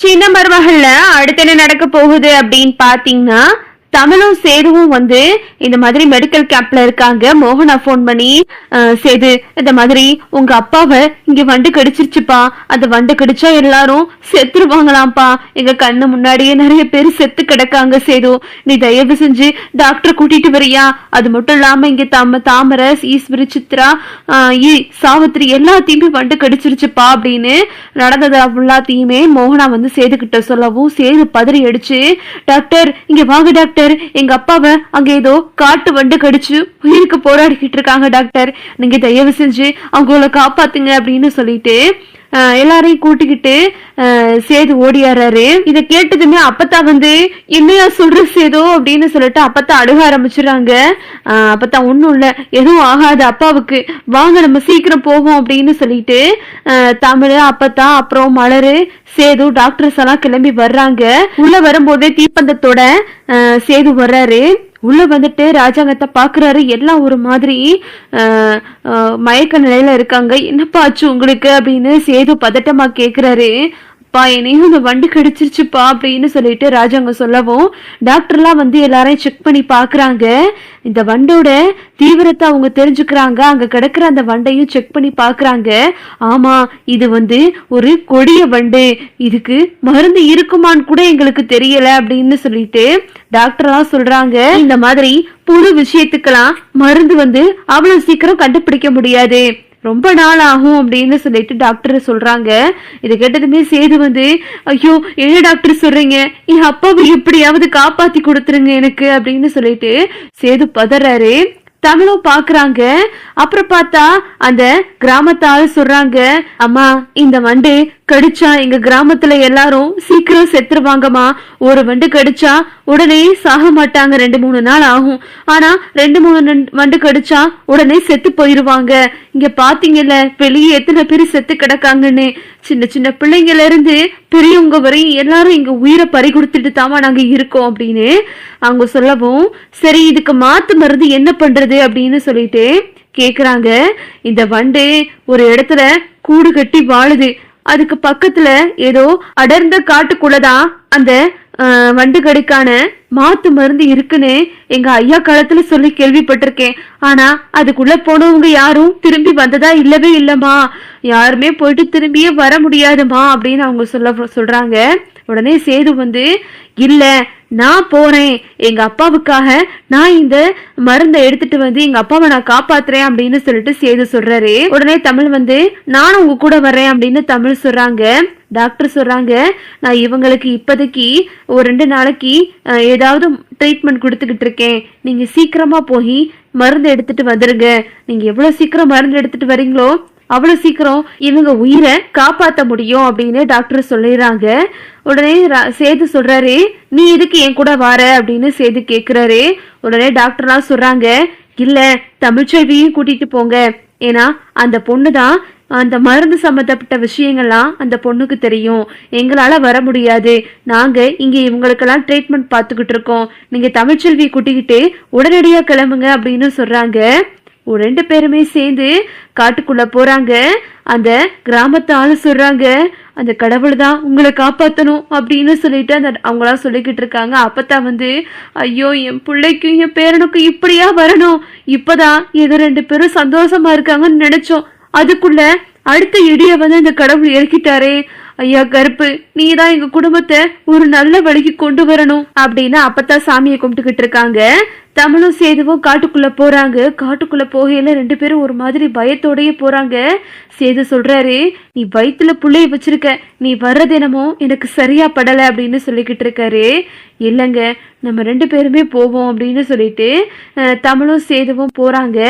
சின்ன மருமகள்ல அடுத்து என்ன நடக்க போகுது அப்படின்னு பாத்தீங்கன்னா தமிழும் சேதுவும் வந்து இந்த மாதிரி மெடிக்கல் கேம்ப்ல இருக்காங்க. மோகனா ஃபோன் பண்ணி சேது இந்த மாதிரி உங்க அப்பாவை இங்க வண்டு கடிச்சிருச்சுப்பா. அந்த வண்டு கடிச்சா எல்லாரும் செத்துருவாங்களாம்ப்பா. எங்க கண்ணு முன்னாடியே நிறைய பேர் செத்து கிடக்காங்க சேது. நீ தயவு செஞ்சு டாக்டர் கூட்டிட்டு வரியா? அது மட்டும் இல்லாம இங்க தாம தாமரை ஈஸ்வரி சித்ரா ஆஹ், ஈ சாவித்திரி எல்லாத்தையுமே வண்டு கடிச்சிருச்சுப்பா அப்படின்னு நடந்தது எல்லாத்தையுமே மோகனா வந்து சேது கிட்ட சொல்லவும் சேது பதறி அடிச்சு டாக்டர் இங்க வாங்க டாக்டர். எங்க அப்பாவை அங்க ஏதோ காட்டு வண்டு கடிச்சு உயிருக்கு போராடிக்கிட்டு இருக்காங்க டாக்டர். நீங்க தயவு செஞ்சு அவங்கள காப்பாத்துங்க அப்படின்னு சொல்லிட்டு எல்லாரையும் கூட்டிக்கிட்டு சேது ஓடியாராரு இதை கேட்டதுமே அப்பத்தா வந்து என்னையா சொல்ற சேதோ? அப்படின்னு சொல்லிட்டு அப்பத்தா அழுக ஆரம்பிச்சிடுறாங்க. ஆஹ், அப்பத்தா ஒன்னும் இல்ல. எதுவும் ஆகாது அப்பாவுக்கு. வாங்க நம்ம சீக்கிரம் போவோம் அப்படின்னு சொல்லிட்டு தமிழ் அப்பத்தா அப்புறம் மலரு சேது டாக்டர்ஸ் எல்லாம் கிளம்பி வர்றாங்க. உள்ள வரும்போதே தீப்பந்தத்தோட சேது வர்றாரு. உள்ள வந்துட்டு ராஜாங்கத்தை பாக்குறாரு எல்லாம் ஒரு மாதிரி ஆஹ், ஆஹ், மயக்க நிலையில இருக்காங்க. என்னப்பா ஆச்சு உங்களுக்கு? அப்படின்னு சேது பதட்டமா கேக்குறாரு. பா என்னையும் இந்த வண்டு கடிச்சிருச்சுப்பா அப்படின்னு சொல்லிட்டு ராஜாங்க சொல்லவும் டாக்டர்லாம் வந்து எல்லாரையும் செக் பண்ணி பாக்குறாங்க இந்த வண்டோட தீவிரத்தை அவங்க தெரிஞ்சுக்கிறாங்க. அங்க கிடக்குற அந்த வண்டையும் செக் பண்ணி பாக்குறாங்க ஆமா இது வந்து ஒரு கொடிய வண்டு. இதுக்கு மருந்து இருக்குமான்னு கூட எங்களுக்கு தெரியல அப்படின்னு சொல்லிட்டு டாக்டர்லாம் சொல்றாங்க. இந்த மாதிரி புது விஷயத்துக்கெல்லாம் மருந்து வந்து அவ்வளவு சீக்கிரம் கண்டுபிடிக்க முடியாது. ரொம்ப நாள் ஆகும் அப்படின்னு சொல்லிட்டு டாக்டர் சொல்றாங்க. இதை கேட்டதுமே சேது வந்து ஐயோ என்ன டாக்டர் சொல்றீங்க? என் அப்பாவை எப்படியாவது காப்பாத்தி கொடுத்துருங்க எனக்கு அப்படின்னு சொல்லிட்டு சேது பதறாரு. தமிழும் பாக்குறாங்க. அப்புறம் பார்த்தா அந்த கிராமத்தால் சொல்றாங்க அம்மா இந்த வண்டு கடிச்சா எங்க கிராமத்துல எல்லாரும் சீக்கிரம் செத்துருவாங்கம்மா ஒரு வண்டு கடிச்சா உடனே சாக மாட்டாங்க. ரெண்டு மூணு நாள் ஆகும். ஆனா ரெண்டு மூணு வண்டு கடிச்சா உடனே செத்து போயிருவாங்க. இங்க பாத்தீங்கல்ல வெளியே எத்தனை பேர் செத்து கிடக்காங்கன்னு. சின்ன சின்ன பிள்ளைங்கள இருந்து பெரியவங்க வரையும் எல்லாரும் இங்க உயிரை பறி கொடுத்துட்டு தாமா நாங்க இருக்கோம் அப்படின்னு அவங்க சொல்லவும் சரி இதுக்கு மாத்து மருந்து என்ன பண்றது அப்படின்னு சொல்லிட்டு கேக்குறாங்க. இந்த வண்டு ஒரு இடத்துல கூடு கட்டி வாழுது. அதுக்கு பக்கத்துல ஏதோ அடர்ந்த காட்டுக்குள்ளதான் அந்த வண்டு கடிக்கான மாத்து மருந்து இருக்குன்னு எங்க ஐயா காலத்துல சொல்லி கேள்விப்பட்டிருக்கேன். ஆனா அதுக்குள்ள போனவங்க யாரும் திரும்பி வந்ததா இல்லவே இல்லம்மா. யாருமே போயிட்டு திரும்பியே வர முடியாதுமா அப்படின்னு அவங்க சொல்ல சொல்றாங்க. உடனே சேது வந்து இல்ல நான் போறேன். எங்க அப்பாவுக்காக நான் இந்த மருந்தை எடுத்துட்டு வந்து எங்க அப்பாவை நான் காப்பாத்துறேன் அப்படின்னு சொல்லிட்டு சேது சொல்றாரு. உடனே தமிழ் வந்து நானும் உங்க கூட வர்றேன் அப்படின்னு தமிழ் சொல்றாங்க. டாக்டர் சொல்கிறாங்க நான் இவங்களுக்கு இப்போதைக்கு ஒரு ரெண்டு நாளைக்கு ஏதாவது ட்ரீட்மெண்ட் கொடுத்துக்கிட்டு இருக்கேன். நீங்கள் சீக்கிரமாக போய் மருந்து எடுத்துட்டு வந்துடுங்க நீங்கள் எவ்வளோ சீக்கிரம் மருந்து எடுத்துட்டு வரீங்களோ அவ்வளோ சீக்கிரம் இவங்க உயிரை காப்பாற்ற முடியும் அப்படின்னு டாக்டர் சொல்லிடுறாங்க. உடனே ரா- சேது சொல்கிறாரு நீ எதுக்கு என் கூட வார? அப்படின்னு சேது கேட்குறாரு உடனே டாக்டர்லாம் சொல்கிறாங்க இல்லை தமிழ்ச்செல்வியும் கூட்டிகிட்டு போங்க. ஏன்னா அந்த பொண்ணு தான் அந்த மருந்து சம்பந்தப்பட்ட விஷயங்கள்லாம் அந்த பொண்ணுக்கு தெரியும். எங்களால வர முடியாது. நாங்க இங்க இவங்களுக்கெல்லாம் ட்ரீட்மெண்ட் பார்த்துக்கிட்டு இருக்கோம். நீங்க தமிழ்ச்செல்வி கூட்டிக்கிட்டு உடனடியா கிளம்புங்க அப்படின்னு சொல்றாங்க. ஒரு ரெண்டு பேருமே சேர்ந்து காட்டுக்குள்ள போறாங்க. அந்த கிராமத்து ஆளு சொல்றாங்க அந்த கடவுள் தான் உங்களை காப்பாத்தணும் அப்படின்னு சொல்லிட்டு அந்த அவங்களாம் சொல்லிக்கிட்டு இருக்காங்க. அப்பதான் வந்து ஐயோ என் பிள்ளைக்கும் என் பேரனுக்கும் இப்படியா வரணும்? இப்பதான் ஏதோ ரெண்டு பேரும் சந்தோஷமா இருக்காங்கன்னு நினைச்சோம். அதுக்குள்ள அடுத்த இடிய வந்து இந்த கடவுள் இறக்கிட்டாரே. ஐயா கருப்பு நீ தான் எங்க குடும்பத்தை ஒரு நல்ல வழிக்கு கொண்டு வரணும் அப்படின்னு அப்பத்தான் சாமியை கும்பிட்டுக்கிட்டு இருக்காங்க. தமிழும் சேதுவும் காட்டுக்குள்ள போறாங்க. காட்டுக்குள்ள போகையில ரெண்டு பேரும் ஒரு மாதிரி பயத்தோடயே போறாங்க. சேது சொல்றாரு நீ வயிற்றுல புள்ளைய வச்சிருக்க. நீ வர்றது என்னமோ எனக்கு சரியா படல அப்படின்னு சொல்லிக்கிட்டு இருக்காரு. இல்லைங்க நம்ம ரெண்டு பேருமே போவோம் அப்படின்னு சொல்லிட்டு தமிழும் சேதுவும் போறாங்க.